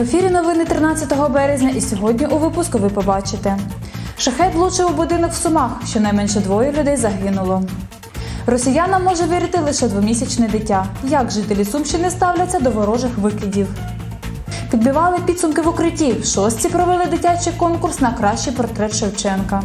ефірі новини 13 березня і сьогодні у випуску ви побачите. Шахет влучив у будинок в Сумах, щонайменше двоє людей загинуло. Росіянам може вірити лише двомісячне дитя. Як жителі Сумщини ставляться до ворожих викидів? Підбивали підсумки в укритті. В шостці провели дитячий конкурс на кращий портрет Шевченка.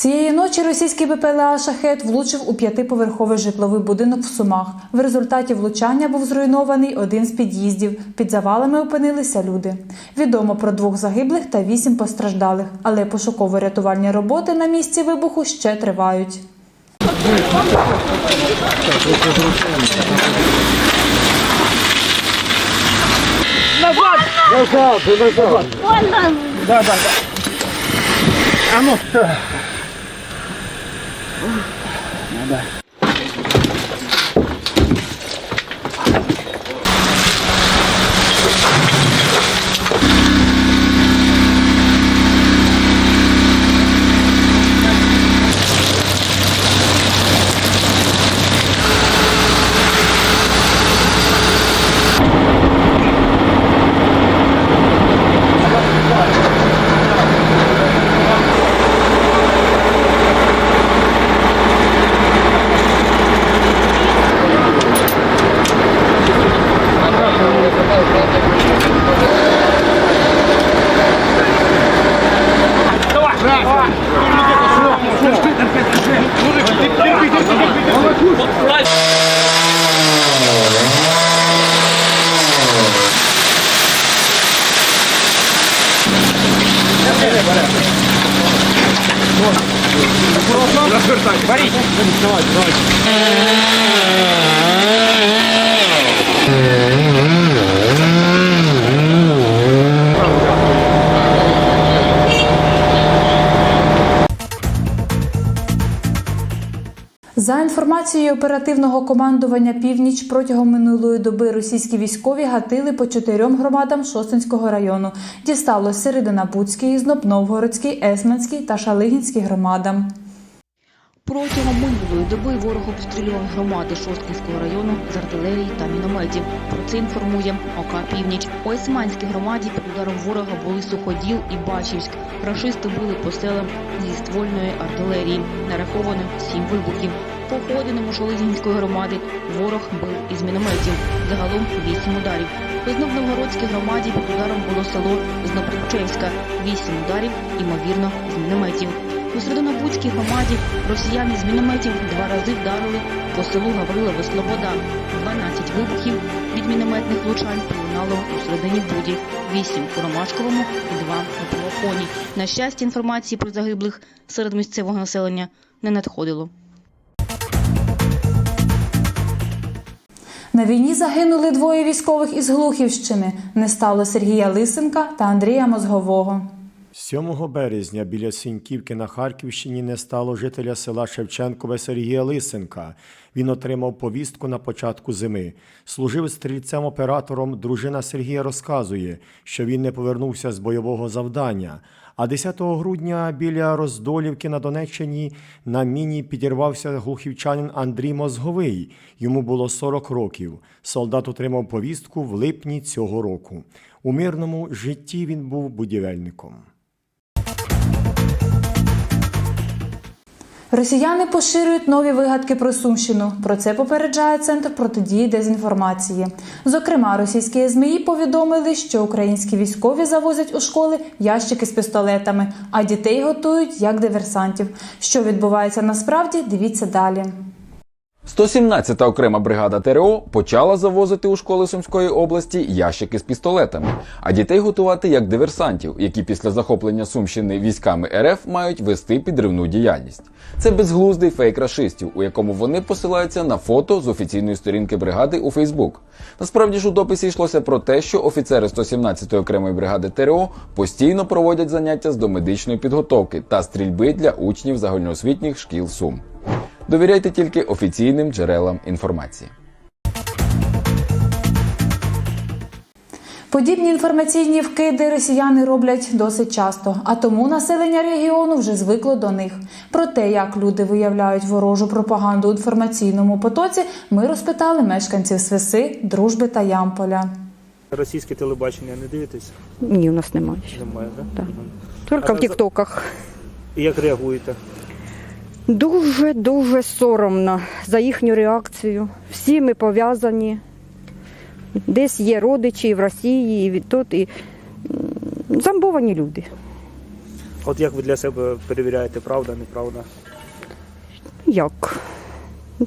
Цієї ночі російський БПЛА «Шахет» влучив у п'ятиповерховий житловий будинок в Сумах. В результаті влучання був зруйнований один з під'їздів. Під завалами опинилися люди. Відомо про двох загиблих та вісім постраждалих, але пошуково-рятувальні роботи на місці вибуху ще тривають. 明白。За інформацією оперативного командування Північ протягом минулої доби російські військові гатили по чотирьом громадам Шостинського району. Дісталось Серединабудський, Знобновгородський, Есменський та Шалигінський громадам. Протягом минулої доби ворог обстрілював громади Шосткинського району з артилерії та мінометів. Про це інформує ОК «Північ». У Есманській громаді під ударом ворога були Суходіл і Бачівськ. Рашисти били по селам зі ствольної артилерії. Нараховано сім вибухів. По Ходиному Шолигінської громади ворог бив із мінометів. Загалом вісім ударів. У Знобновгородській громаді під ударом було село Знопричевська. Вісім ударів, ймовірно, з мінометів. У Серединобудській громаді росіяни з мінометів два рази вдарили по селу Гаврилове Слобода. 12 вибухів від мінометних влучань пролунало у середині Буді, 8 у Ромашковому і 2 у Полохоні. На щастя, інформації про загиблих серед місцевого населення не надходило. На війні загинули двоє військових із Глухівщини. Не стало Сергія Лисенка та Андрія Мозгового. 7 березня біля Сіньківки на Харківщині не стало жителя села Шевченкове Сергія Лисенка. Він отримав повістку на початку зими. Служив стрільцем-оператором. Дружина Сергія розказує, що він не повернувся з бойового завдання. А 10 грудня біля Роздолівки на Донеччині на міні підірвався глухівчанин Андрій Мозговий. Йому було 40 років. Солдат отримав повістку в липні цього року. У мирному житті він був будівельником. Росіяни поширюють нові вигадки про Сумщину. Про це попереджає Центр протидії дезінформації. Зокрема, російські ЗМІ повідомили, що українські військові завозять у школи ящики з пістолетами, а дітей готують як диверсантів. Що відбувається насправді, дивіться далі. 117-та окрема бригада ТРО почала завозити у школи Сумської області ящики з пістолетами, а дітей готувати як диверсантів, які після захоплення Сумщини військами РФ мають вести підривну діяльність. Це безглуздий фейк рашистів, у якому вони посилаються на фото з офіційної сторінки бригади у Фейсбук. Насправді ж у дописі йшлося про те, що офіцери 117-ї окремої бригади ТРО постійно проводять заняття з домедичної підготовки та стрільби для учнів загальноосвітніх шкіл Сум. Довіряйте тільки офіційним джерелам інформації. Подібні інформаційні вкиди росіяни роблять досить часто, а тому населення регіону вже звикло до них. Про те, як люди виявляють ворожу пропаганду у інформаційному потоці, ми розпитали мешканців Свиси, Дружби та Ямполя. Російське телебачення не дивитесь? Ні, у нас немає. Немає, так? Мгм. Тільки А в Тіктоках. І як реагуєте? Дуже дуже соромно за їхню реакцію. Всі ми пов'язані. Десь є родичі і в Росії, і тут, і м, зомбовані люди. От як ви для себе перевіряєте, правда, неправда? Як?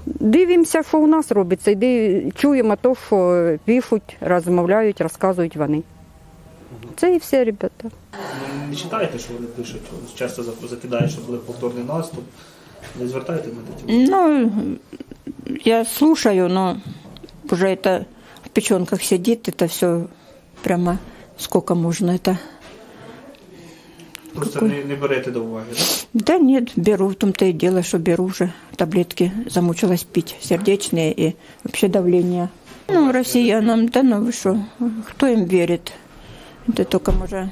Дивимося, що у нас робиться, і чуємо те, що пишуть, розмовляють, розказують вони. Це і все, ребята. Не читаєте, що вони пишуть? Часто закидають, що буде повторний наступ. Не звертаєте на це? Ну, я слушаю, но уже это в печенках сидит, это все прямо сколько можно это. Просто не, не берете до уваги, так? Да нет, беру, в том-то и дело, что беру уже таблетки, замучилась пить, сердечные и вообще давление. Ну, россиянам, да ну вы что, кто им верит? Это только, может,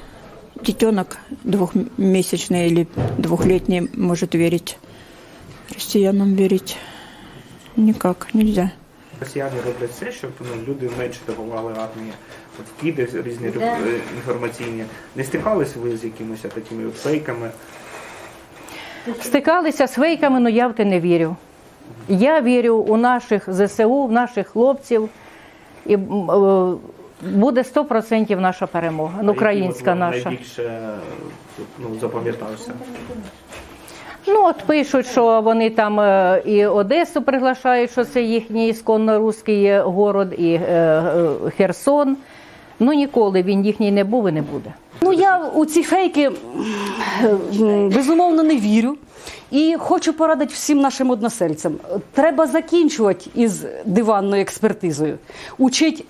детенок двухмесячный или двухлетний может верить. Россиянам верить никак нельзя. Росіяни роблять все, щоб ну, люди менше допомагали армії. От вкиди різні е, інформаційні. Не стикались ви з якимись такими от фейками? Стикалися з фейками, але я в те не вірю. Я вірю у наших ЗСУ, в наших хлопців. І е, буде 100% наша перемога, ну, Який, українська наша. Найбільше ну, запам'ятався. Ну, от пишуть, що вони там е, і Одесу приглашають, що це їхній ісконно руський город, і е, е, Херсон. Ну ніколи він їхній не був і не буде. Ну я у ці фейки безумовно не вірю. І хочу порадити всім нашим односельцям. Треба закінчувати із диванною експертизою. Учить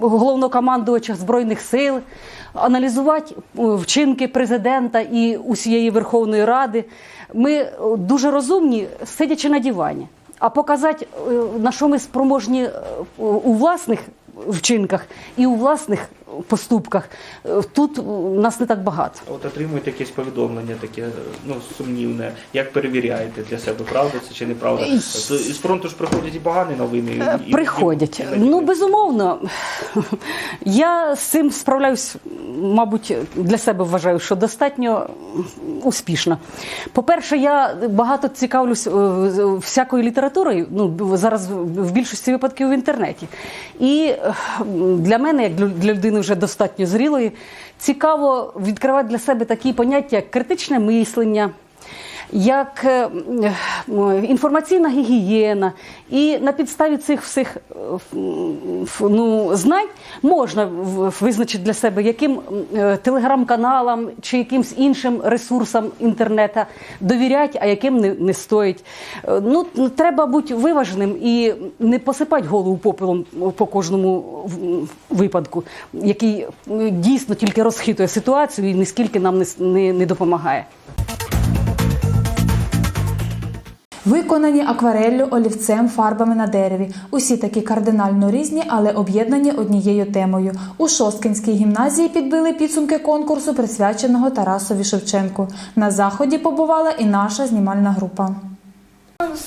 головнокомандувача Збройних сил, аналізувати е, вчинки президента і усієї Верховної Ради. Ми е, дуже розумні, сидячи на дивані. А показати, е, на що ми спроможні е, у власних вчинках і у власних поступках, тут нас не так багато. От отримуєте якесь повідомлення таке ну, сумнівне. Як перевіряєте для себе, правда це чи неправда? Із фронту ж приходять і погані новини. і- Приходять. і- Ну, безумовно, я з цим справляюсь, мабуть, для себе вважаю, що достатньо успішно. По-перше, я багато цікавлюсь е, всякою літературою, ну, зараз в більшості випадків в інтернеті. І е, для мене, як для- для людини вже достатньо зрілої, цікаво відкривати для себе такі поняття, як критичне мислення як е, інформаційна гігієна. І на підставі цих всіх е, ну, знань можна визначити для себе, яким е, телеграм-каналам чи якимсь іншим ресурсам інтернету довіряти, а яким не, не стоїть. Е, Ну, треба бути виваженим і не посипати голову попелом по кожному випадку, який е, дійсно тільки розхитує ситуацію і ніскільки нам не, не, не допомагає. Виконані аквареллю, олівцем, фарбами на дереві. Усі такі кардинально різні, але об'єднані однією темою. У Шосткинській гімназії підбили підсумки конкурсу, присвяченого Тарасові Шевченку. На заході побувала і наша знімальна група.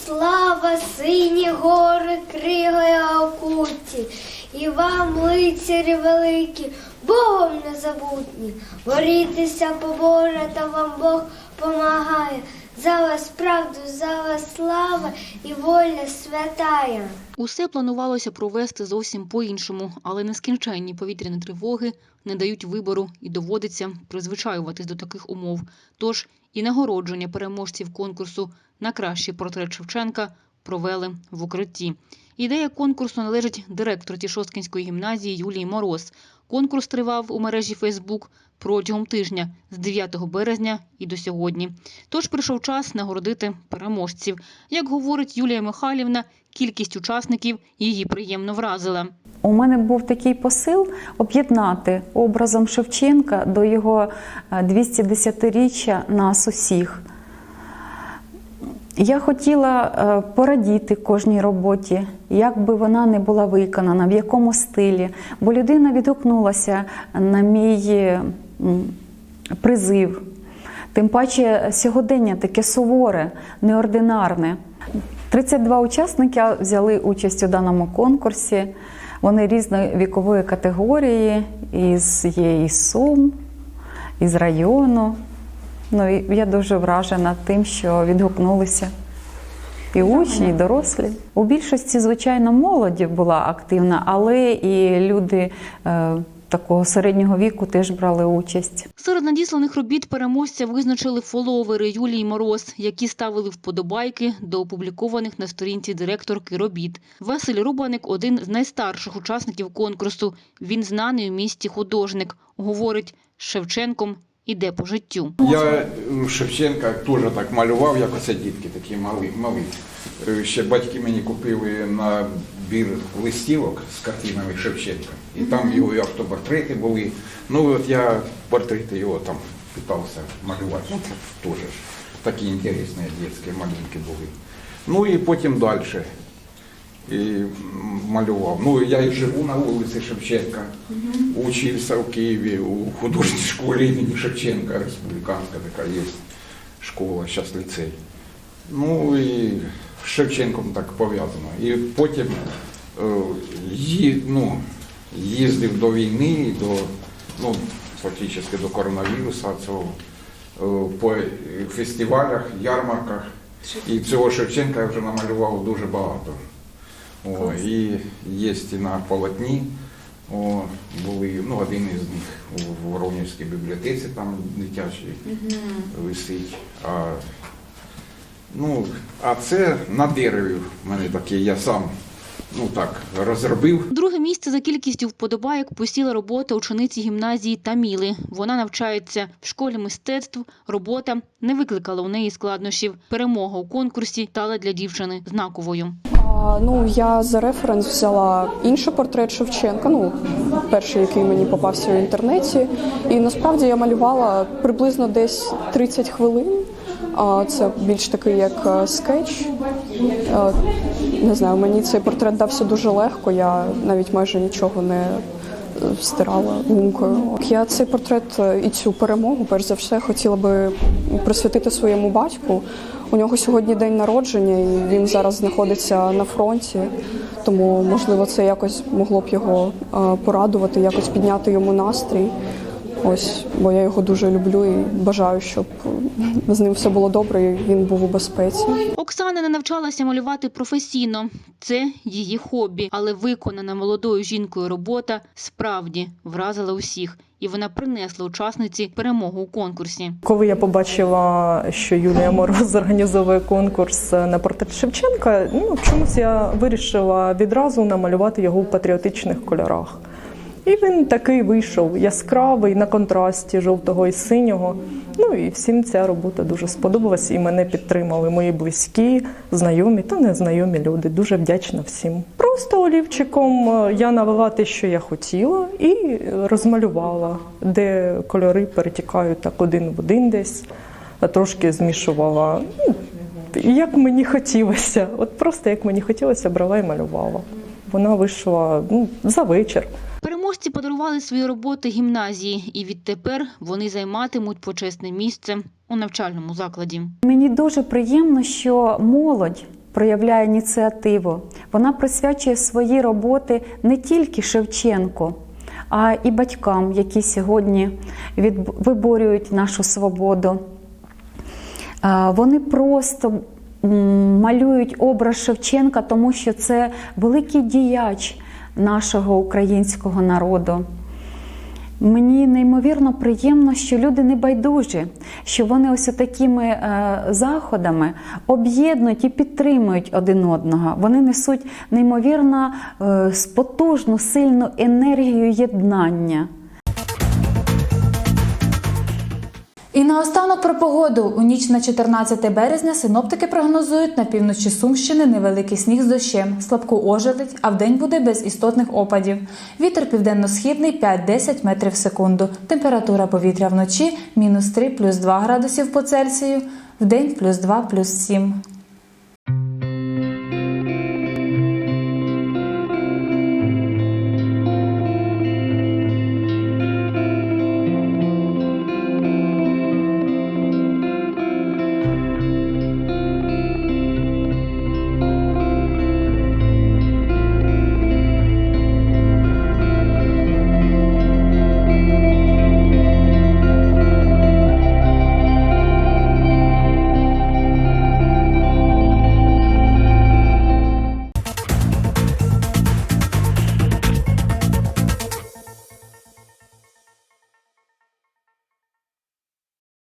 Слава, сині гори, кригою окуті, і вам, лицарі великі, Богом незабутні. Борітеся, побоже, та вам Бог помагає. За вас правду, за вас слава і воля святая. Усе планувалося провести зовсім по-іншому, але нескінченні повітряні тривоги не дають вибору і доводиться призвичаюватись до таких умов. Тож і нагородження переможців конкурсу на кращий портрет Шевченка провели в укритті. Ідея конкурсу належить директорці Шосткінської гімназії Юлії Мороз. Конкурс тривав у мережі Фейсбук протягом тижня з 9 березня і до сьогодні. Тож прийшов час нагородити переможців. Як говорить Юлія Михайлівна, кількість учасників її приємно вразила. У мене був такий посил об'єднати образом Шевченка до його е, 210-річчя нас усіх. Я хотіла е, порадіти кожній роботі, як би вона не була виконана, в якому стилі. Бо людина відгукнулася на мій призив. Тим паче сьогодення таке суворе, неординарне. 32 учасники взяли участь у даному конкурсі. Вони різної вікової категорії, із є із Сум, із району. Ну, і я дуже вражена тим, що відгукнулися і учні, і дорослі. У більшості, звичайно, молоді була активна, але і люди е, такого середнього віку теж брали участь. Серед надісланих робіт переможця визначили фоловери Юлії Мороз, які ставили вподобайки до опублікованих на сторінці директорки робіт. Василь Рубаник – один з найстарших учасників конкурсу. Він знаний у місті художник. Говорить, Шевченком іде по життю. Я Шевченка теж так малював, як оце дітки такі малі. малі. Е, Ще батьки мені купили набір листівок з картинами Шевченка. І там його і автопортрети були. Ну от я портрети його там питався малювати. Ну це теж такі інтересні дитячі малюнки були. Ну і потім далі. І малював. Ну, я і живу на вулиці Шевченка. Учився в Києві у художній школі імені Шевченка, республіканська така є школа, зараз ліцей. Ну і з Шевченком так пов'язано. І потім е, ну, їздив до війни, до, ну, фактично до коронавірусу цього, е, по фестивалях, ярмарках. І цього Шевченка я вже намалював дуже багато. О, і є і на полотні. О, були, ну, один із них у Воронівській бібліотеці, там дитячий висить. А, ну, а це на дереві в мене таке, я сам ну, так, розробив. Друге місце за кількістю вподобайок посіла робота учениці гімназії Таміли. Вона навчається в школі мистецтв. Робота не викликала у неї складнощів. Перемога у конкурсі стала для дівчини знаковою. Ну, я за референс взяла інший портрет Шевченка, ну, перший, який мені попався в інтернеті. І насправді я малювала приблизно десь 30 хвилин. Це більш такий як е, скетч. Е, Не знаю, мені цей портрет дався дуже легко, я навіть майже нічого не е, стирала гумкою. Я цей портрет і цю перемогу, перш за все, хотіла би присвятити своєму батьку. У нього сьогодні день народження, і він зараз знаходиться на фронті. Тому, можливо, це якось могло б його порадувати, якось підняти йому настрій. Ось, бо я його дуже люблю і бажаю, щоб з ним все було добре і він був у безпеці. Оксана не навчалася малювати професійно. Це її хобі, але виконана молодою жінкою робота справді вразила усіх, і вона принесла учасниці перемогу у конкурсі. Коли я побачила, що Юлія Мороз організовує конкурс на портрет Шевченка, ну чомусь я вирішила відразу намалювати його в патріотичних кольорах. І він такий вийшов яскравий на контрасті жовтого і синього. Ну і всім ця робота дуже сподобалась, і мене підтримали мої близькі, знайомі та незнайомі люди. Дуже вдячна всім. Просто олівчиком е, я навела те, що я хотіла, і розмалювала, де кольори перетікають так один в один десь, трошки змішувала. Ну, як мені хотілося, от просто як мені хотілося, брала і малювала. Вона вийшла ну, за вечір. Переможці подарували свої роботи гімназії, і відтепер вони займатимуть почесне місце у навчальному закладі. Мені дуже приємно, що молодь проявляє ініціативу. Вона присвячує свої роботи не тільки Шевченку, а і батькам, які сьогодні виборюють нашу свободу. Вони просто малюють образ Шевченка, тому що це великий діяч нашого українського народу. Мені неймовірно приємно, що люди не байдужі, що вони ось такими е, заходами об'єднують і підтримують один одного. Вони несуть неймовірно е, потужну, сильну енергію єднання. І наостанок про погоду. У ніч на 14 березня синоптики прогнозують на півночі Сумщини невеликий сніг з дощем, слабку ожеледь, а вдень буде без істотних опадів. Вітер південно-східний 5-10 метрів в секунду. Температура повітря вночі мінус 3 плюс 2 градусів по Цельсію, вдень плюс 2 плюс 7.